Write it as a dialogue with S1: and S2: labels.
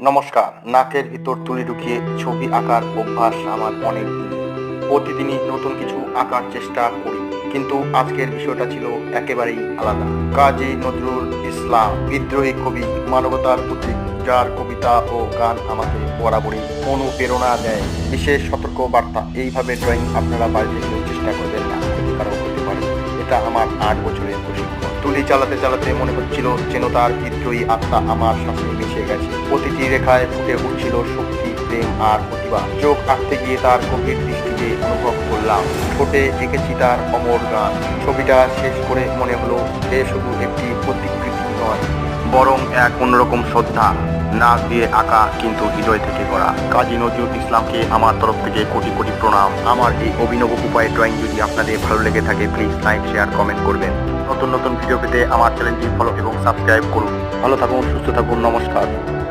S1: নমস্কার, নাকের ভিতর তুলি ঢুকিয়ে ছবি আঁকার অভ্যাস আমার অনেক দিন প্রতিদিনই নতুন কিছু আঁকার চেষ্টা করি, কিন্তু আজকের বিষয়টা ছিল একেবারেই আলাদা। কাজী নজরুল ইসলাম, বিদ্রোহী কবি মানবতার প্রতীক যার কবিতা ও গান আমাকে বরাবরই অনুপ্রেরণা দেয়। বিশেষ সতর্ক বার্তা এইভাবে ড্রয়িং আপনারা বাড়িতে চেষ্টা করবেন না ক্ষতিকারক হতে পারে। এটা আমার আট তুলি চালাতে চালাতে মনে হচ্ছিল যেন তার বিদ্রোহী আত্মা আমার সাথে মিশে গেছে। প্রতিটি রেখায় ফুটে উঠছিল শক্তি, প্রেম আর প্রতিভা। চোখ আঁকতে গিয়ে তার গভীর দৃষ্টিকে অনুভব করলাম। ঠোঁটে এঁকেছি তার অমর গান। ছবিটা শেষ করে মনে হলো এ শুধু একটি প্রতিকৃতি নয়, বরং এক অন্যরকম শ্রদ্ধা। নাক দিয়ে আঁকা কিন্তু হৃদয় থেকে করা কাজী নজরুল ইসলামকে আমার তরফ থেকে কোটি কোটি প্রণাম। আমার এই অভিনব উপায়ে ড্রয়িং যদি আপনাদের ভালো লেগে থাকে প্লিজ লাইক শেয়ার কমেন্ট করবেন। নতুন নতুন ভিডিও পেতে আমার চ্যানেলটি ফলো এবং সাবস্ক্রাইব করুন। ভালো থাকুন, সুস্থ থাকুন, নমস্কার।